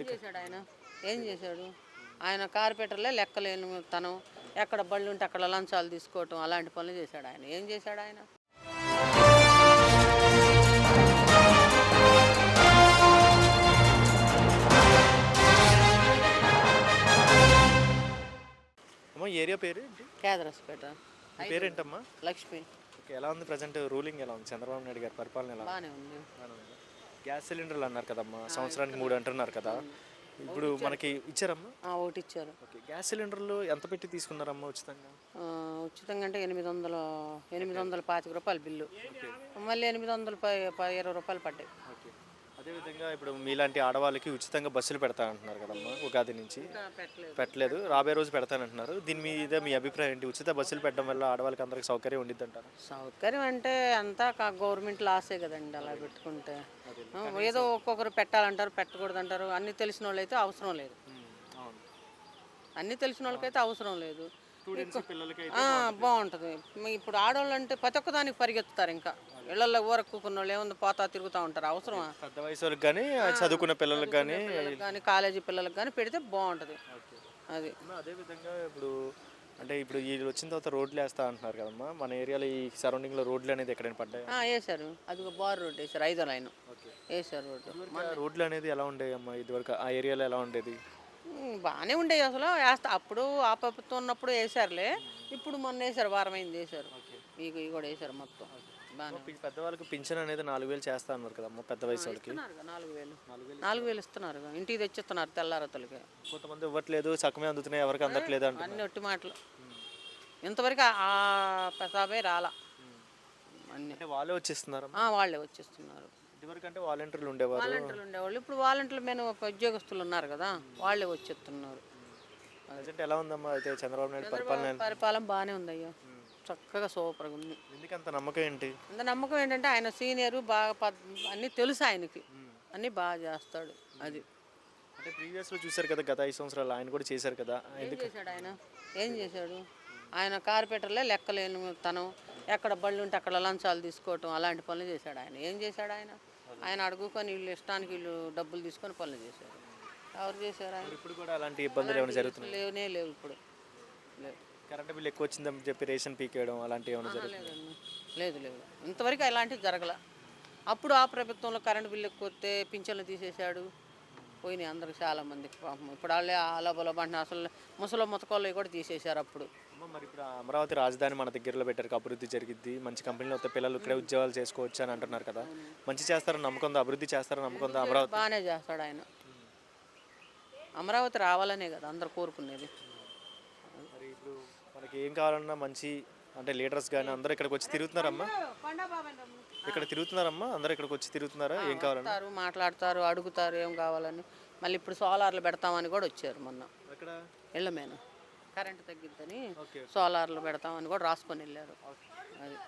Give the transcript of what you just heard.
ఏం చేశాడు ఆయన? ఏం చేశాడు? ఆయన కార్పెంటర్లే లెక్కలేని తనం. ఎక్కడ బళ్ళు ఉంటే అక్కడ లంచాలు తీసుకోవటం అలాంటి పనులు చేశాడు ఆయన. ఏం చేశాడు ఆయన? ఏరియా పేరు కేదరస్పేట పేరేంటమ్మా లక్ష్మి. ఎలా ఉంది ప్రజెంట్ రూలింగ్ ఎలా ఉంది? చంద్రబాబు నాయుడు గారి పరిపాలన ఎలా బాగానే ఉందా? గ్యాస్ సిలిండర్లు అన్నారు కదమ్మా. సంవత్సరానికి మూడు అంటున్నారు కదా. ఇప్పుడు మనకి ఇచ్చారమ్మా? ఆ, ఒకటి ఇచ్చారు. ఓకే గ్యాస్ సిలిండర్లు ఎంత పెట్టి తీసుకున్నారమ్మా ఉచితంగా? ఉచితంగా అంటే ఎనిమిది వందల ఎనిమిది వందల పాతిక రూపాయలు బిల్లు. మళ్ళీ ఎనిమిది వందల ఇరవై రూపాయలు పడ్డాయి. అదేవిధంగా ఇప్పుడు మీలాంటి ఆడవాళ్ళకి ఉచితంగా బస్సులు పెడతా అంటున్నారు కదమ్మా ఉగాది నుంచి. పెట్టలేదు. రాబోయే రోజు పెడతానంటున్నారు. దీని మీద మీ అభిప్రాయం ఏంటి? ఉచిత బస్సులు పెట్టడం వల్ల ఆడవాళ్ళకి అందరికి సౌకర్యం ఉండిద్ది అంటారు? సౌకర్యం అంటే అంతా గవర్నమెంట్ లాసే కదండి అలా పెట్టుకుంటే. ఏదో ఒక్కొక్కరు పెట్టాలంటారు పెట్టకూడదు అంటారు అన్ని తెలిసిన వాళ్ళు అయితే అవసరం లేదు అన్ని తెలిసిన వాళ్ళకైతే అవసరం లేదు. స్టూడెంట్స్ పిల్లలకి ఆ, బాగుంటుంది. ఇప్పుడు ఆడవాళ్ళు అంటే ప్రతి ఒక్క దానికి పరిగెత్తుతారు ఇంకా. ఇళ్ళలో ఊరక్కున్న వాళ్ళు ఏముంది పోతా తిరుగుతూ ఉంటారు అవసరమా? పెద్ద వయసు వాళ్ళకి కానీ చదువుకునే పిల్లలకి కానీ కానీ కాలేజీ పిల్లలకు కానీ పెడితే బాగుంటుంది. అది. అదేవిధంగా ఇప్పుడు అంటే ఇప్పుడు వీళ్ళు వచ్చిన తర్వాత రోడ్లు వేస్తా అంటున్నారు కదమ్మా. మన ఏరియాలో ఈ సరౌండింగ్లో రోడ్లు అనేది ఎక్కడైనా పడ్డాయి? ఆ, వేశారు. అది ఒక బార్ రోడ్ వేశారు ఐదో లైన్. వేశారు రోడ్డు. రోడ్లు అనేది ఎలా ఉండేవి అమ్మా ఇదివరకు ఆ ఏరియాలో ఎలా ఉండేది? బాగానే ఉండేవి అసలు. వేస్తా అప్పుడు ఆ ప్రభుత్వం ఉన్నప్పుడు వేసారులే ఇప్పుడు మొన్న వేసారు వారం అయింది వేసారు ఇవి కూడా వేసారు మొత్తం. బాగానే పెద్దవాళ్ళకి పింఛన్ అనేది నాలుగు వేలు చేస్తా అన్నారు కదమ్మా పెద్ద వయసు వాళ్ళకి. నాలుగు వేలు. నాలుగు వేలు ఇస్తున్నారు. ఇంటికి తెచ్చిస్తున్నారు తెల్లారతలకి. కొంతమంది ఇవ్వట్లేదు సగమే అందుతున్నాయి ఎవరికి అందట్లేదు అంటున్నారు. అన్ని ఒట్టి మాటలు. ఇంతవరకు ఆ- ప్రతాపే రాలా. అన్ని. అంటే వాళ్ళే వచ్చేస్తున్నారమ్మా? ఆ, వాళ్ళే వచ్చేస్తున్నారు. ఇదివరకు అంటే వాలంటీర్లు ఉండేవారు. వాలంటీర్లు ఉండేవాళ్ళు. ఇప్పుడు వాలంటీర్లు మేము ఉద్యోగస్తులు ఉన్నారు కదా వాళ్ళే వచ్చేస్తున్నారు. ప్రజెంట్ ఎలా ఉందమ్మా? అయితే చంద్రబాబు నాయుడు పరిపాలన పరిపాలన బాగానే ఉంది అయ్యా చక్కగా సూపర్గా ఉంది. ఎందుకు అంత నమ్మకం ఏంటి? అంత నమ్మకం ఏంటంటే ఆయన సీనియర్ బాగా అన్నీ తెలుసు ఆయనకి. అన్నీ బాగా చేస్తాడు అది. అంటే ప్రీవియస్లో చూశారు కదా గత ఐదు సంవత్సరాలు ఆయన కూడా చేశారు కదా ఏం చేశాడు ఆయన? ఏం చేశాడు? ఆయన కార్పెంటర్లే లెక్కలేని తనం. ఎక్కడ బళ్ళు ఉంటే అక్కడ లంచాలు తీసుకోవటం అలాంటి పనులు చేశాడు ఆయన. ఏం చేశాడు ఆయన? ఆయన అడుగుకొని వీళ్ళు ఇష్టానికి వీళ్ళు డబ్బులు తీసుకొని పనులు చేశారు. ఎవరు చేశారు ఆయన? ఇప్పుడు కూడా అలాంటి ఇబ్బందులు ఏమైనా జరుగుతున్నాయి? లేవునే లేవు ఇప్పుడు. లేవు. కరెంట్ బిల్ ఎక్కువ వచ్చిందని చెప్పి రేషన్ పీకేయడం అలాంటివి ఏమైనా జరుగుతుంది. లేదు లేదు. ఇంతవరకు అలాంటివి జరగల? అప్పుడు ఆ ప్రభుత్వంలో కరెంటు బిల్లు ఎక్కువ వస్తే పింఛన్లు తీసేశాడు. పోయినాయి అందరికి చాలా మందికి పాపం ఇప్పుడు వాళ్ళే అలబల అంటున్నారు. అసలు ముసలి ముతకోళ్ళు కూడా తీసేశారు అప్పుడు. అమ్మ, మరి ఇప్పుడు అమరావతి రాజధాని మన దగ్గరలో పెట్టారు అభివృద్ధి జరిగిద్ది. మంచి కంపెనీలో వస్తే పిల్లలు ఇక్కడే ఉద్యోగాలు చేసుకోవచ్చు అని అంటున్నారు కదా. మంచి చేస్తారని నమ్మకం ఉందా? అభివృద్ధి చేస్తారని నమ్మకం ఉందా అమరావతి? బాగానే చేస్తాడు ఆయన. అమరావతి రావాలనే కదా అందరు కోరుకునేది. మరి ఇప్పుడు మనకి ఏం కావాలన్నా మంచి అంటే లీడర్స్ కానీ అందరూ ఇక్కడికి వచ్చి తిరుగుతున్నారమ్మా? ఇక్కడ తిరుగుతున్నారమ్మా? అందరూ ఇక్కడికి వచ్చి తిరుగుతున్నారా? ఏం కావాలన్నా? వస్తారు మాట్లాడతారు అడుగుతారు ఏం కావాలని. మళ్ళీ ఇప్పుడు సోలార్లు పెడతామని కూడా వచ్చారు మొన్న. ఎక్కడ? ఇళ్ళ మీద. కరెంట్ తగ్గిద్దని సోలార్లు పెడతామని కూడా రాసుకొని వెళ్ళారు. అది.